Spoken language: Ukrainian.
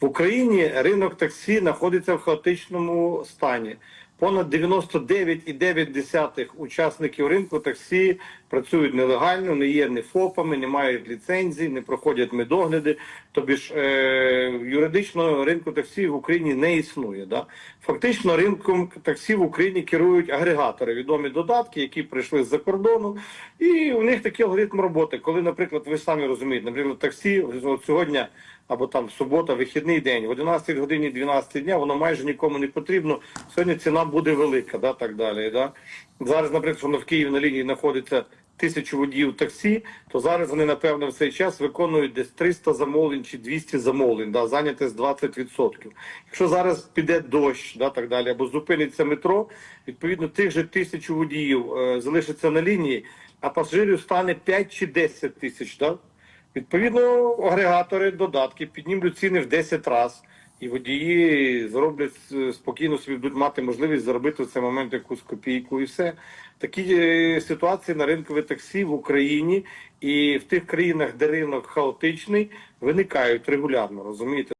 В Україні ринок таксі знаходиться в хаотичному стані. Понад 99,9 учасників ринку таксі працюють нелегально, не є ні ФОПами, не мають ліцензій, не проходять медогляди. Тобі ж е, юридичного ринку таксі в Україні не існує. Да? Фактично, ринком таксі в Україні керують агрегатори, відомі додатки, які прийшли з-за кордону, і у них такий алгоритм роботи. Коли, наприклад, ви самі розумієте, наприклад, таксі от сьогодні або там субота, вихідний день, в 11 годині 12 дня, воно майже нікому не потрібно. Сьогодні ціна буде велика, да, так далі. Да? Зараз, наприклад, що в Києві на лінії знаходиться тисячу водіїв таксі, то зараз вони, напевно, в цей час виконують десь 300 замовлень чи 200 замовлень, да, зайняте з 20%. Якщо зараз піде дощ, да, так далі, або зупиниться метро, відповідно, тих же тисячу водіїв е, залишиться на лінії, а пасажирів стане 5 чи 10 тисяч. Да? Відповідно, агрегатори, додатки піднімуть ціни в 10 разів. І водії зроблять е, спокійно собі будуть мати можливість заробити в цей момент якусь копійку і все. Такі е, ситуації на ринкові таксі в Україні і в тих країнах, де ринок хаотичний, виникають регулярно, розумієте?